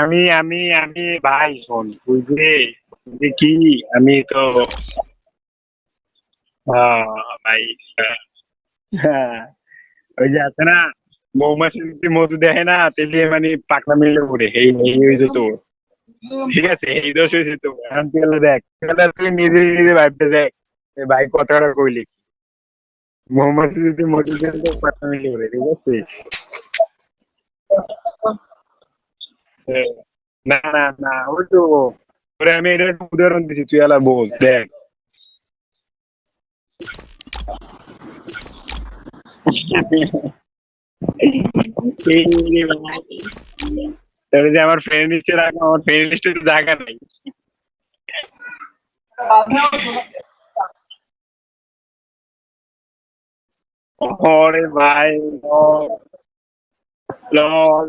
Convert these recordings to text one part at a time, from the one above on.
আমি আমি আমি, ভাই, শোন, তুই কি, আমি তো ভাই ওই যে আছে না, মৌমাছি যদি মধু দেয় না, তাহলে মানে পাকনা মিলে পড়ে, এই এই হয়েছে তো ঠিক আছে, এই দোষ হয়েছে তো এখন তুই দেখ তুই নিজে নিজে ভাবতে দেখ ভাই কথাটা কইলি। মৌমাছি যদি মধু তো পাকনা মিলে পড়ে, ঠিক আছে। না না না, ওই তো, ওরে আমি এটা উদাহরণ দিচ্ছি তুই এলা বল, দেখ। আমার ফ্রেন্ড লিস্টে রাখো, আমার ফ্রেন্ড লিস্টে তো জায়গা নাই। ওরে ভাই লল।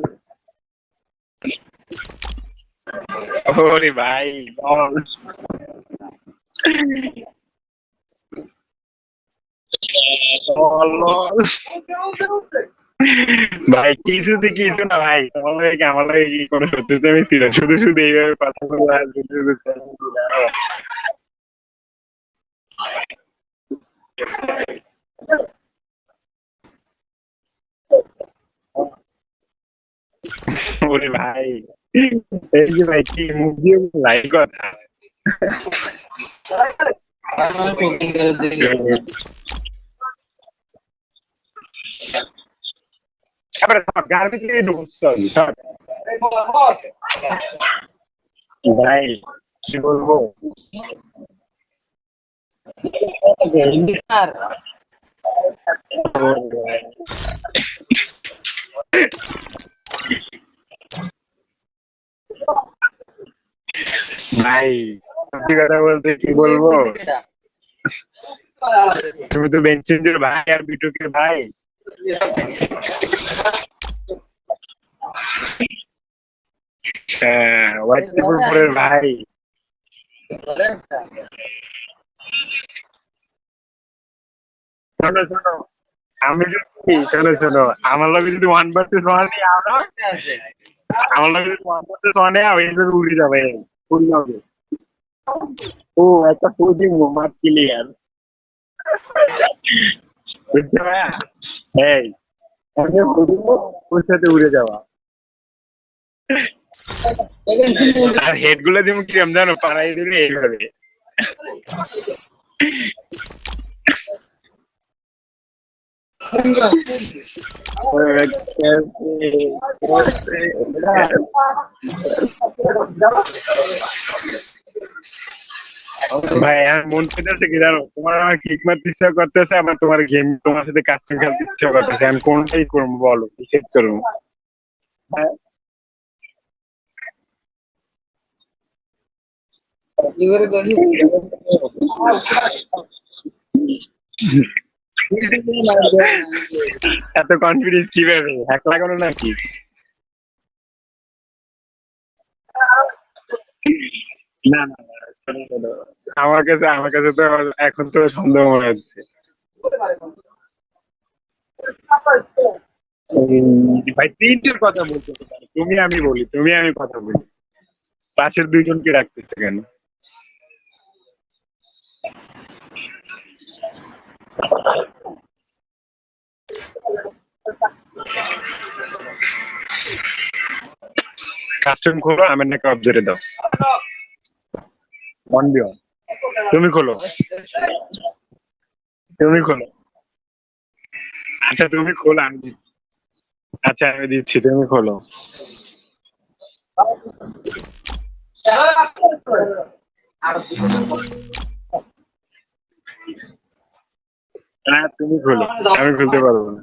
ওরে ভাই ভাই কিছুতে কিছু না ভাই কি আমার কি কোনো শত্রুতা আমি ছিল শুধু শুধু এইভাবে কথা বলে। ওরে ভাই এই যে ভাই কি মুখ দিয়ে লাই কথা তারপরে গার ভিতরে ঢুকতে। ভাই কি বলব ভাই। সত্যি কথা বলতে কি বলব? তুমি তো বেঞ্চেন্দ্রের ভাই আর বিটুকের ভাই। হ্যাঁ হোয়াইট ভাই। শোনো শোনো, আমি যদি শোনো শোনো, আমার লগে যদি ওয়ান ভার্সেস ওয়ান আমার লগে যদি ওয়ান ভার্সেস ওয়ানে উড়ে যাবে। যাবে ও, একটা ফুডিং মাঠ ক্লিয়ার ওর সাথে উড়ে আর হেডগুলো দিব কিরম জানো? পাড়াই দিলে এইভাবে। ভাই, আমার মন পেতেছে কি জানো? তোমার আমার কিক মারতে ইচ্ছা করতেছে আমার তোমার গেম তোমার সাথে কাস্টম খেলতে ইচ্ছা করতেছে। আমি কোনটাই করব বলো সেট করব। হ্যাঁ এত কনফিডেন্স কীভাবে? হ্যাক লাগানো নাকি? না না। আমার কাছে আমার কাছে তো এখন তো সন্দেহ মনে হচ্ছে। ভাই, তিনটের কথা বলতে তুমি আমি বলি, তুমি আমি কথা বলি। পাশের দুইজনকে রাখতেছে কেন? কাস্টম খোলো, আমার নাকি অফ ধরে দাও। অন দিও তুমি খোলো। তুমি খোলো। আচ্ছা তুমি খোলো, আমি। আচ্ছা আমি দিচ্ছি, তুমি খোলো। হ্যাঁ তুমি খোলো। আমি খুলতে পারব না।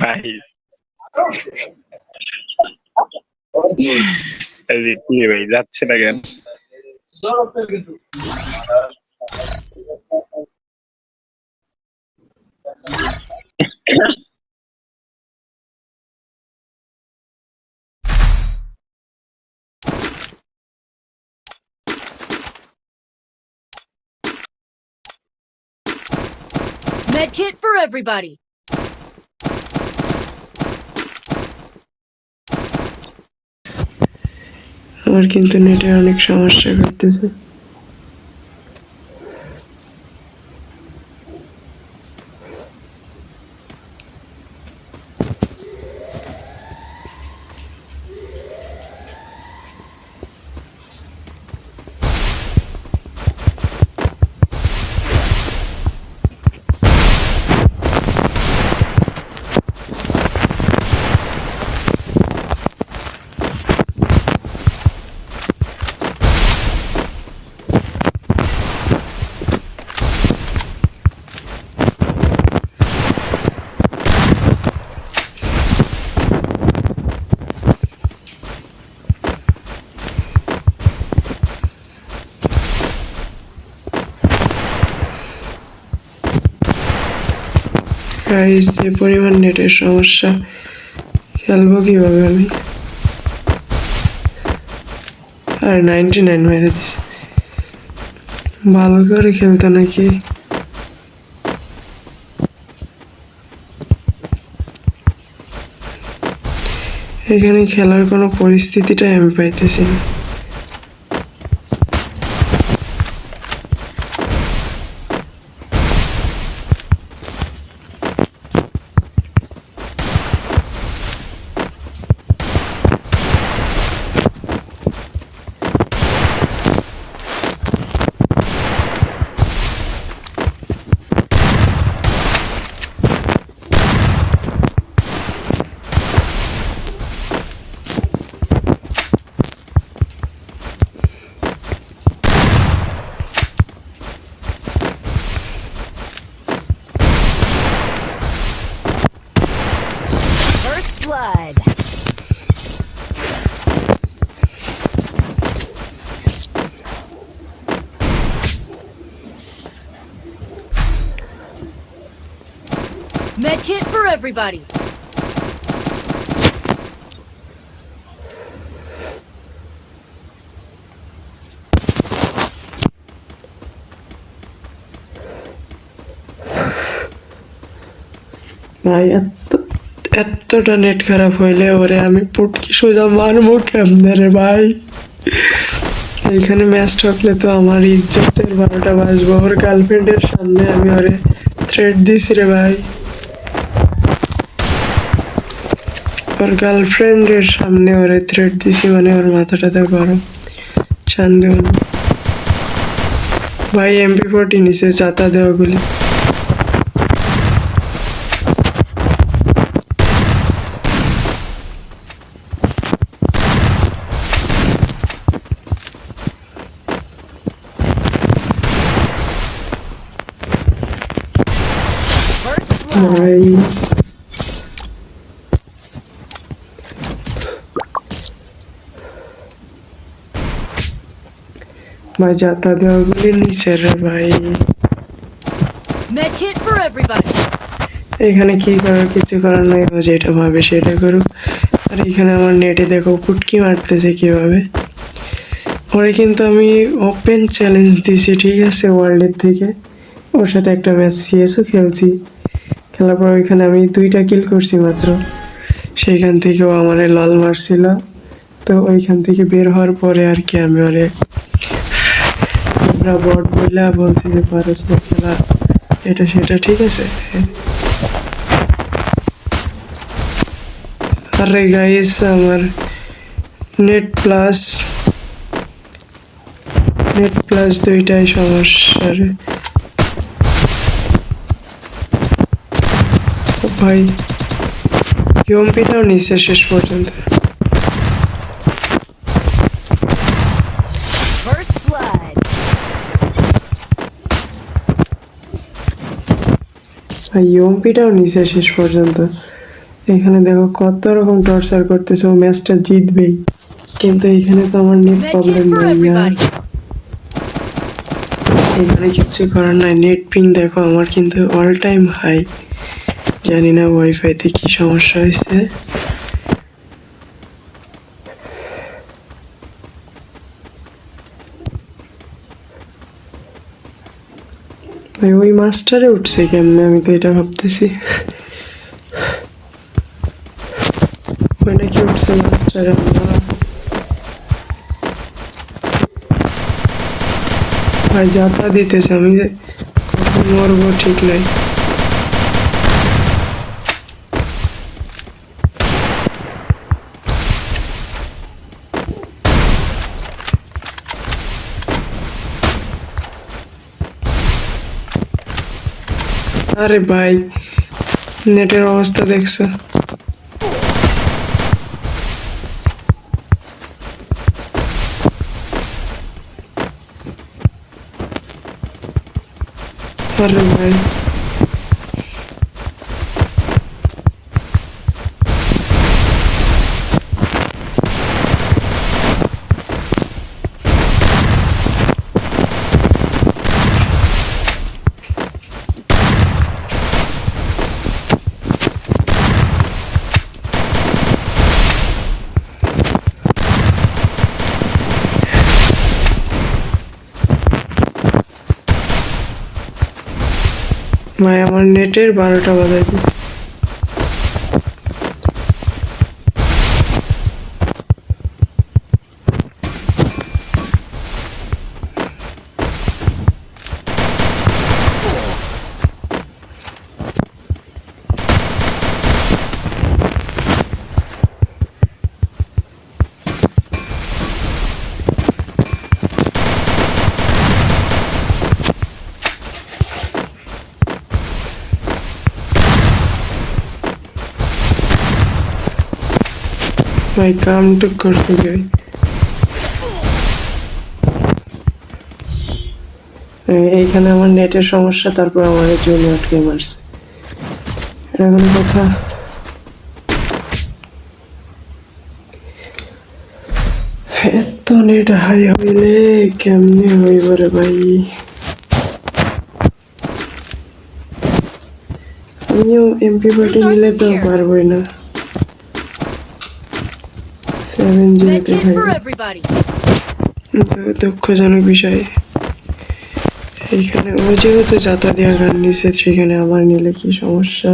ভাই। ভাই যাচ্ছে না কেন? Yes. Medkit for everybody. আমার কিন্তু নেটে অনেক সমস্যা করতেছে গাইস যে পরিমাণ নেটের সমস্যা, খেলব কীভাবে আমি? আর নাইনটি নাইন মেরে দিছে। ভালো করে খেলতো নাকি? এখানে খেলার কোনো পরিস্থিতিটাই আমি পাইতেছি না First blood. Medkit for everybody. ভাই, এত এতটা নেট খারাপ হইলে ওরে আমি পুটকি সোজা মারবো কেমনে রে ভাই? এইখানে ম্যাচ ঠকলে তো আমার ইজ্জতের বারোটা বাজবো। ওর গার্লফ্রেন্ডের সামনে আমি ওরে থ্রেড দিছি রে ভাই। ওর গার্লফ্রেন্ডের সামনে ওরে থ্রেড দিছি মানে ওর মাথাটা তো গরম চান্দে ভাই এমপি ফোর্টি নিচে চাতা দেওয়া গুলি ভাই যাতা দেওয়াগুলি নিচে রে ভাই। Medkit for everybody. এখানে কি করার কিছু করার নাই ও যেটা ভাবে সেটা করুক। আর এখানে আমার নেটে দেখো পুটকি মারতেছে কীভাবে। পরে কিন্তু আমি ওপেন চ্যালেঞ্জ দিছি ঠিক আছে ওয়ার্ল্ডের থেকে। ওর সাথে একটা ম্যাচ সিএসও খেলছি। খেলার পর ওইখানে আমি দুইটা কিল করছি মাত্র। সেইখান থেকে ও আমার লল মারছিল। তো ওইখান থেকে বের হওয়ার পরে আর কি আমি ওরে আমরা বট বইলা বলছি যে পারস খেলা, এটা সেটা, ঠিক আছে? আরে গাইস আমার নেট প্লাস নেট প্লাস দুইটাই সমস্যা রে ভাই ইউএমপিটাও নিচে শেষ পর্যন্ত। আর ইউএমপিটাও নিচে শেষ পর্যন্ত। এখানে দেখো কত রকম টর্চার করতেছে ও ম্যাচটা জিতবেই। কিন্তু এখানে তো আমার নেট প্রবলেম নাই. এখানে কিছু করার নাই। নেট পিং দেখো আমার কিন্তু অল টাইম হাই জানি না ওয়াইফাইতে কি সমস্যা হয়েছে। ভাই ওই মাস্টারে উঠছে কেমনে? আমি তো এটা ভাবতেছি। ওই নাকি উঠছে মাস্টারে। ভাই, যাতা দিতেছে। আমি যে কখন মরবো ঠিক নাই। আরে ভাই নেটের অবস্থা দেখছ আরে ভাই ভাই আমার নেটের বারোটা বাজাই দিই ভাই কামটুক করতে যাই। এইখানে আমার নেটের সমস্যা তারপর আমার জন্য আটকে মারছে। এটা কোনো কথা। এত নেট হাই হইলে কেমনে হইব রে ভাই? আমিও এমপি ফোর্টি নিলে তো পারবই না। ভাই for everybody. দুঃখজনক বিষয়। এইখানে ও যেহেতু যাতায়াত গান নিছে সেখানে আমার নিলে কি সমস্যা?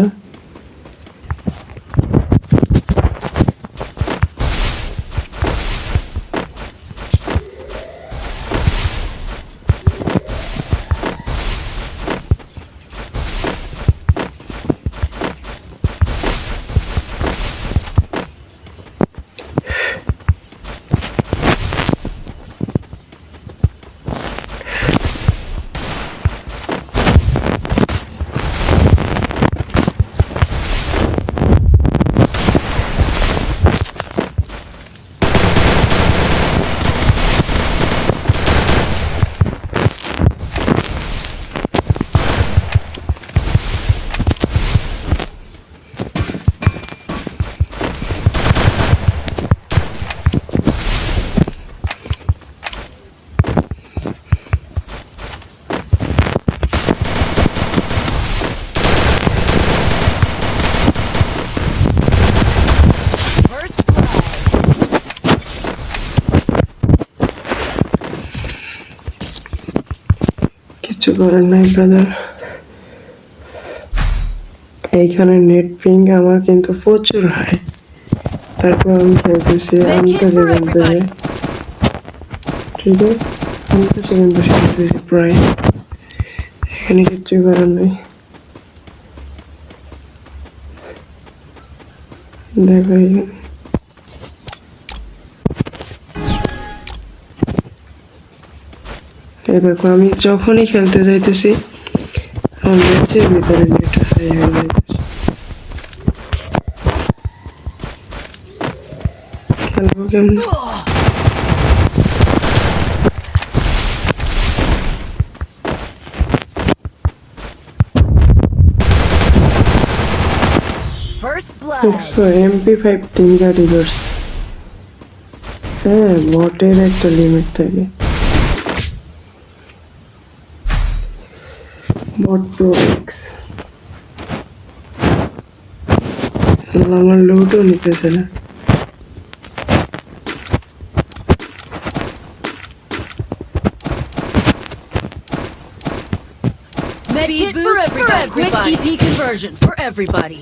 কিছু নাই ব্রাদার এইখানে নেট পিং আমার কিন্তু প্রচুর হয় তারপর আমি খেলতেছি আমি তো সেকেন্ড পেয়ে ঠিক আছে? আমি তো সেকেন্ড পেয়ে প্রায়। এখানে কিচ্ছু করার নেই। দেখো এখানে এই দেখো আমি যখনই খেলতে যাইতেছি আমার ম্যাচের ভিতরে নেট হাই হয়ে যাইতেছে। খেলব কেমন? এমপি ফাইভ তিন গাড়ি হ্যাঁ বটের একটা লিমিট থাকে। বট প্রো এক্স আমার লুটও নিতেছে না Speed boost for everybody. Quick EP conversion for everybody.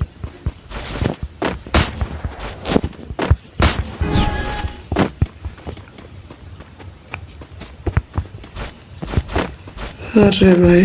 আরে ভাই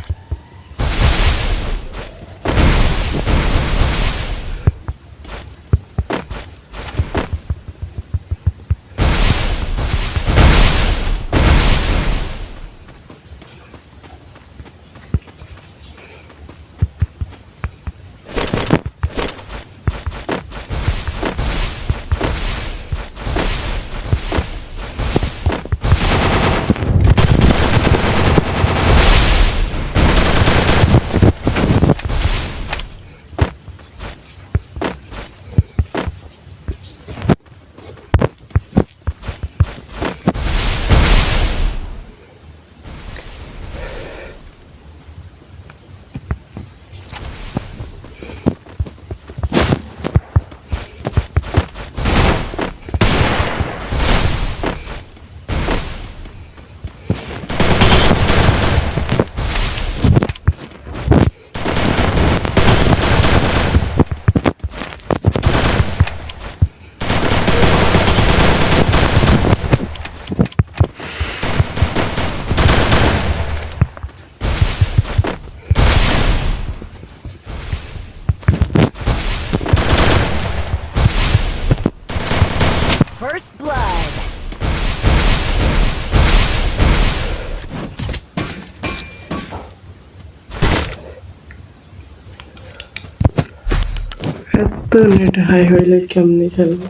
এত নেট হাই হইলে কেমনি খেলবো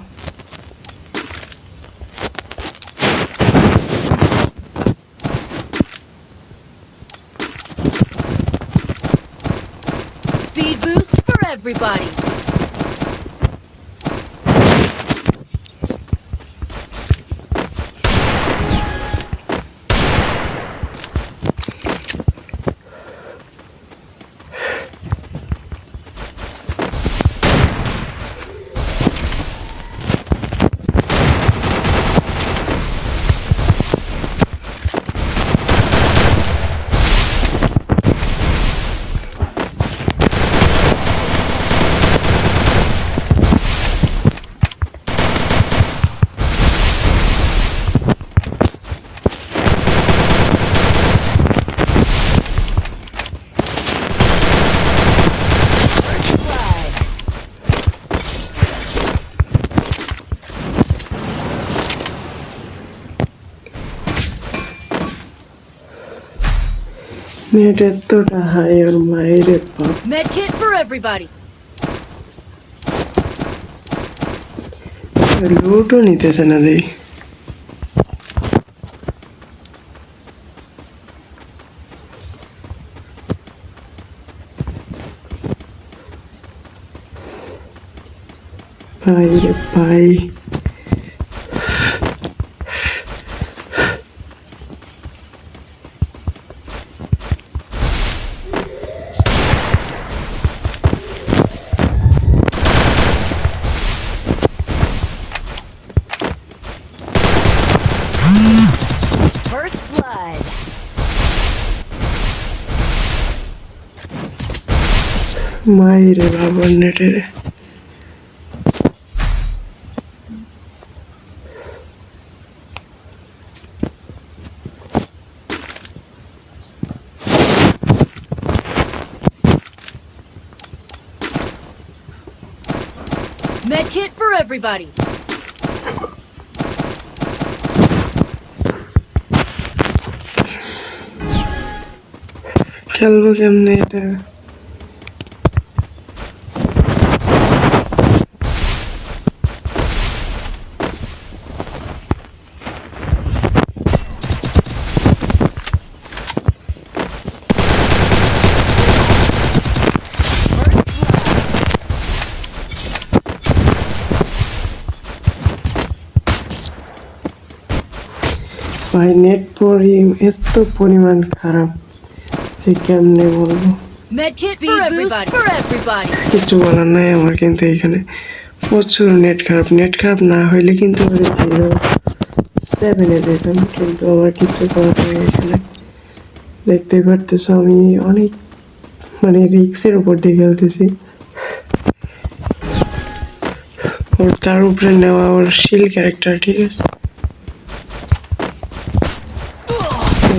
Speed boost for everybody. Net এতটা হাই ওর মায়ের বাপ Med kit for everybody. লুটও নিতেছে না দেই ভাই রে ভাই blood. মাইরে বাবার নেটে রে Med kit for everybody. খেলব কেমনে এটা. ভাই নেট পরি এত পরিমাণ খারাপ কেমনে বলব. কিছু বলার নাই আমার কিন্তু এখানে প্রচুর নেট খারাপ। নেট খারাপ না হইলে কিন্তু জিরো সেভেনে দিতাম কিন্তু আমার কিছু করার নেই এখানে। দেখতেই পারতেছো আমি অনেক মানে রিক্সের উপর দিয়ে খেলতেছি। ওর তার উপরে নেওয়া ওর শিল ক্যারেক্টার ঠিক আছে?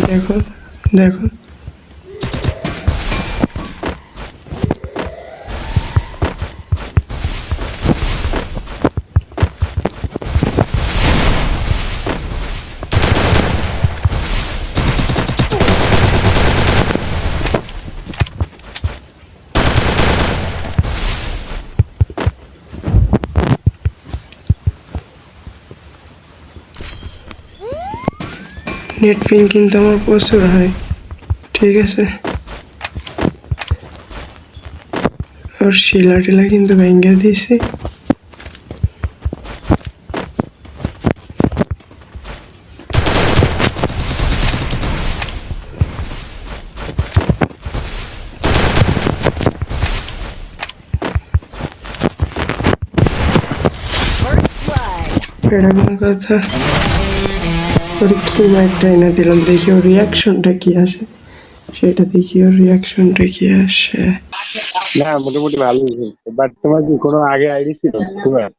দেখো দেখো। নেট পিন কিন্তু আমার প্রচুর হয় ঠিক আছে ওর শিলা টিলা কিন্তু ভেঙে দিয়েছি এটা কোনো কথা ওর কি একটা এনে দিলাম দেখি ওর রিয়াকশনটা কি আসে। সেটা দেখি ওর রিয়াকশনটা কি আসে। না মোটামুটি ভালোই বাট তোমার কি কোনো আগে আইডি ছিল? তোমার?